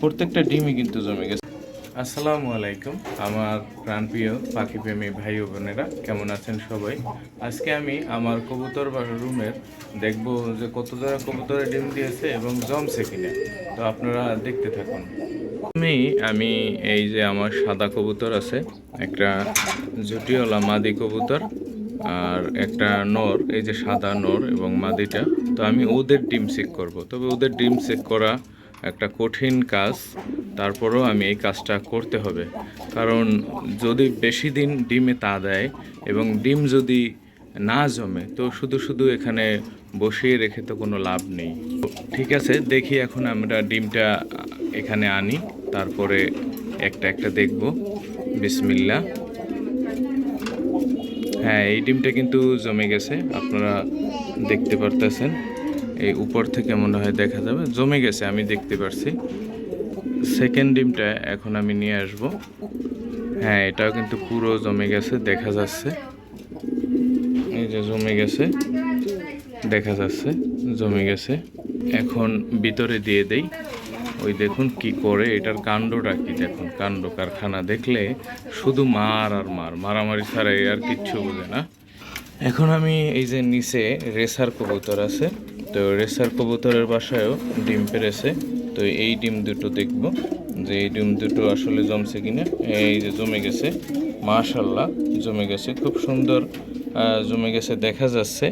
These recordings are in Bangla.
প্রত্যেকটা ডিমই কিন্তু জমে গেছে। আসসালামু আলাইকুম, আমার প্রাণপ্রিয় পাখি প্রেমী ভাই ও বোনেরা, কেমন আছেন সবাই? আজকে আমি আমার কবুতর বা রুমের দেখব যে কত যারা কবুতরে ডিম দিয়েছে এবং জমছে কিনা। তো আপনারা দেখতে থাকুন। আমি আমি এই যে আমার সাদা কবুতর আছে, একটা জুটিওয়ালা মাদি কবুতর আর একটা নর, এই যে সাদা নর এবং মাদিটা। তো আমি ওদের ডিম চেক করব। তবে ওদের ডিম চেক করা একটা কঠিন কাজ, তারপরেও আমি এই কাজটা করতে হবে। কারণ যদি বেশি দিন ডিমে তা দেয় এবং ডিম যদি না জমে, তো শুধু শুধু এখানে বসিয়ে রেখে তো কোনো লাভ নেই। ঠিক আছে, দেখি এখন আমরা ডিমটা এখানে আনি, তারপরে একটা একটা দেখব। বিসমিল্লা। হ্যাঁ এই ডিমটা কিন্তু জমে গেছে, আপনারা দেখতে পারতেছেন। এই উপর থেকে মনে হয় দেখা যাবে। জমে গেছে, আমি দেখতে পারছি। সেকেন্ড ডিমটা এখন আমি নিয়ে আসব। হ্যাঁ এটাও কিন্তু পুরো জমে গেছে, দেখা যাচ্ছে। এই যে জমে গেছে, দেখা যাচ্ছে, জমে গেছে। এখন ভিতরে দিয়ে দেই। ওই দেখুন কি করে, এটার কাণ্ডটা কি দেখুন? কাণ্ড কারখানা দেখলে শুধু মার আর মার, মারামারি ছাড়া আর কিচ্ছু বোঝে না। এখন আমি এই যে নিচে রেসার কবুতর আছে, তো রেসার কবুতরের বাসায়ও ডিম পেরেছে। তো এই ডিম দুটো দেখব যে এই ডিম দুটো আসলে জমছে কিনা। এই যে জমে গেছে মাশাল্লাহ জমে গেছে। খুব সুন্দর জমে গেছে, দেখা যাচ্ছে।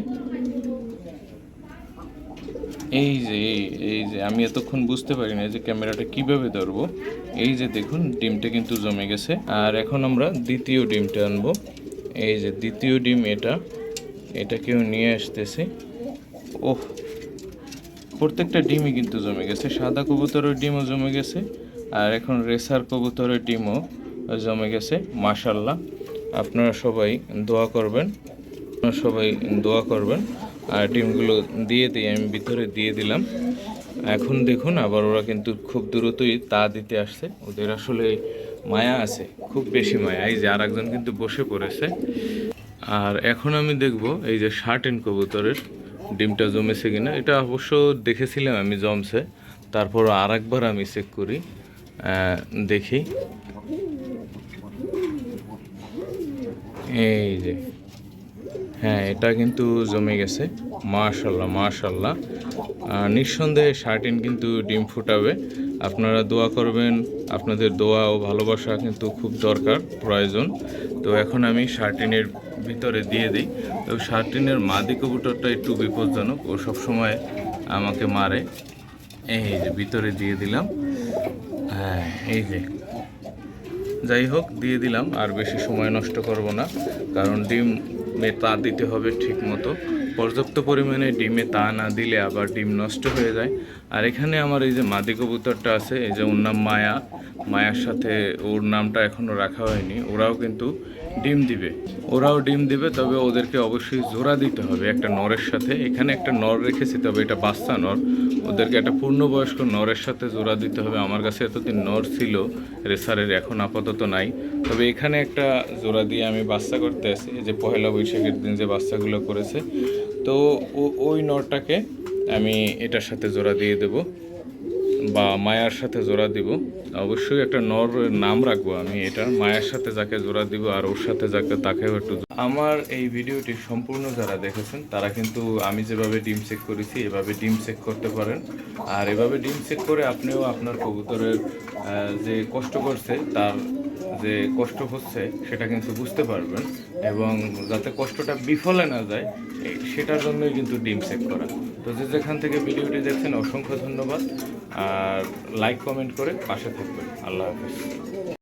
এই যে, এই এই যে, আমি এতক্ষণ বুঝতে পারি না যে ক্যামেরাটা কীভাবে ধরবো। এই যে দেখুন, ডিমটা কিন্তু জমে গেছে। আর এখন আমরা দ্বিতীয় ডিমটা আনব। এই যে দ্বিতীয় ডিম এটা। এটাকেও নিয়ে আসতেছে। ওহ, প্রত্যেকটা ডিমই কিন্তু জমে গেছে। সাদা কবুতরের ডিমও জমে গেছে, আর এখন রেসার কবুতরের ডিমও জমে গেছে মাশাল্লাহ আপনারা সবাই দোয়া করবেন, আপনারা সবাই দোয়া করবেন। আর ডিমগুলো দিয়ে দিয়ে আমি ভিতরে দিয়ে দিলাম। এখন দেখুন, আবার ওরা কিন্তু খুব দ্রুতই তা দিতে আসছে। ওদের আসলে মায়া আছে, খুব বেশি মায়া। এই যে আর একজন কিন্তু বসে পড়েছে। আর এখন আমি দেখব এই যে শার্টেন কবুতরের, ডিমটা জমেছে কিনা। এটা অবশ্য দেখেছিলাম আমি জমছে। তারপর আর একবার আমি চেক করি দেখি। এই যে হ্যাঁ এটা কিন্তু জমে গেছে। মাশাল্লাহ মাশাল্লাহ। নিঃসন্দেহে শার্টিন কিন্তু ডিম ফুটাবে। আপনারা দোয়া করবেন, আপনাদের দোয়া ও ভালোবাসা কিন্তু খুব দরকার, প্রয়োজন। তো এখন আমি শার্টিনের ভিতরে দিয়ে দিই। তো শার্টিনের মাদি কবুতরটা একটু বিপজ্জনক, ও সবসময় আমাকে মারে। এই যে, ভিতরে দিয়ে দিলাম। হ্যাঁ এই যে। যাই হোক, দিয়ে দিলাম, আর বেশি সময় নষ্ট করব না, কারণ ডিমে তা দিতে হবে ঠিক মতো পর্যাপ্ত পরিমাণে ডিমে তা না দিলে আবার ডিম নষ্ট হয়ে যায়। আর এখানে আমার এই যে মাদি কবুতরটা আছে, এই যে ওর নাম মায়া। মায়ার সাথে ওর নামটা এখনও রাখা হয়নি। ওরাও কিন্তু ডিম দিবে। ওরাও ডিম দিবে, তবে ওদেরকে অবশ্যই জোড়া দিতে হবে একটা নরের সাথে। এখানে একটা নর রেখেছি তবে এটা বাচ্চা নর। ওদেরকে একটা পূর্ণবয়স্ক নরের সাথে জোড়া দিতে হবে। আমার কাছে এতদিন নর ছিল, রেসারের এখন আপাতত নাই। তবে এখানে একটা জোড়া দিয়ে আমি বাচ্চা করতে আসি। যে পয়লা বৈশাখের দিন যে বাচ্চাগুলো করেছে তো ওই নরটাকে আমি এটার সাথে জোড়া দিয়ে দেব বা মায়ার সাথে জোড়া দিব। অবশ্যই একটা নর নাম রাখব আমি, এটা মায়ের সাথে যাকে জোড়া দিব আর ওর সাথে যাকে, তাকেও একটু আমার এই ভিডিওটি সম্পূর্ণ যারা দেখেছেন, তারা কিন্তু আমি যেভাবে ডিম চেক করেছি, এভাবে ডিম চেক করতে পারেন। আর এভাবে ডিম চেক করে আপনিও আপনার কবুতরের যে কষ্ট করছে, তার যে কষ্ট হচ্ছে, সেটা কিন্তু বুঝতে পারবেন। এবং যাতে কষ্টটা বিফলে না যায় সেটার জন্যই কিন্তু ডিম চেক করা। তো যে যেখান থেকে ভিডিওটি দেখছেন, অসংখ্য ধন্যবাদ। আর লাইক কমেন্ট করে পাশে থাকবেন। আল্লাহ হাফিজ।